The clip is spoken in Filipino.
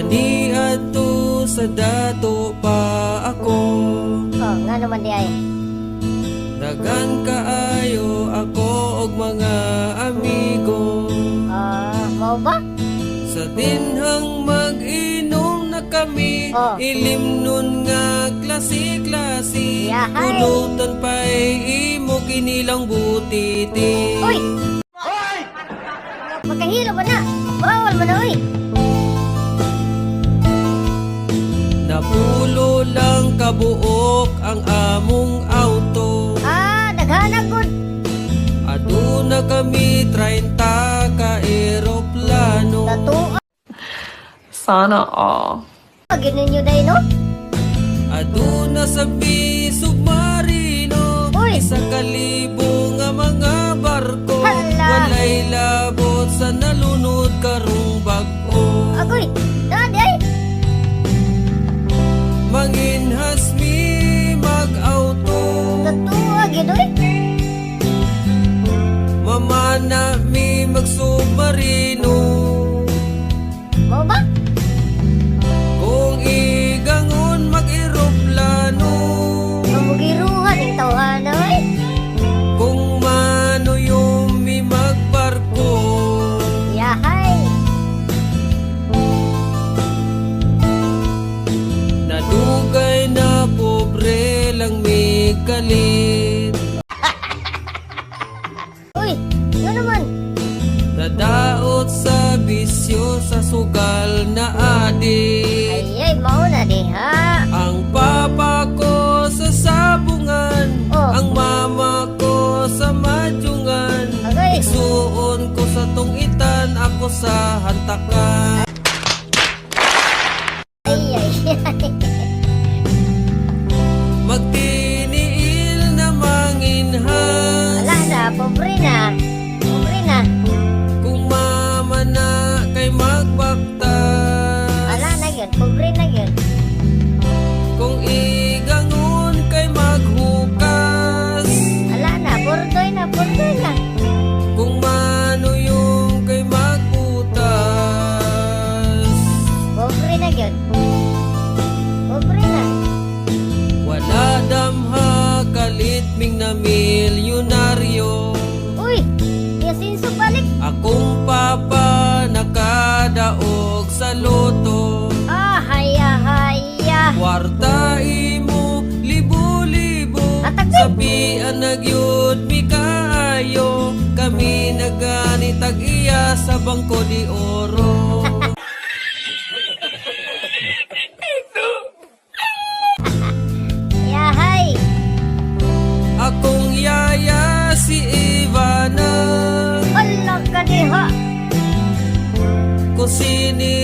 Gani ato sa dato pa ako Oh, nga naman di ay. Dagan kaayo ako og mga amigo Ah, mau ba? Sa dinhang mag-inom na kami Oh. Ilim nun nga klase-klase Yahay. Pulutan pa'y imo kinilang butiti Uy! Magkahilo ba na? Bawal mo na, uy! Napulo lang kabuok ang among auto Ah, daghanag gud. Aduna kami 30 ka eroplano. Sana all. Pagin ninyo day, no? Aduna sa submarino Uy! Isa kalibo nga mga barko Hala! Walay labot sa nalunod karong bag-o Agoy! Mamana mi mag-submarino Mau ba? Kung igangon mag-eroplano Mamugiruhan yung tawhana, uy! Kung manuyom mi magbarko Yahay! Nadugay na pobre lang mi kalit sugal na adik Ay, ay, mau na di, ha? Ang papa ko sa sabungan Oh. Ang mama ko sa madyungan Agay! Igsuon ko sa tungitan Ako sa hantakan Ay, ay, ay! Magtiniil na manginhas Wala na, pobre na! Yasinso balik! Akong papa nakadaog sa loto. Ah, haya, haya! Kwarta imo libo-libo. Sabian nagyud mi kaayo. Kami naganitag iya sa Bangko de Oro need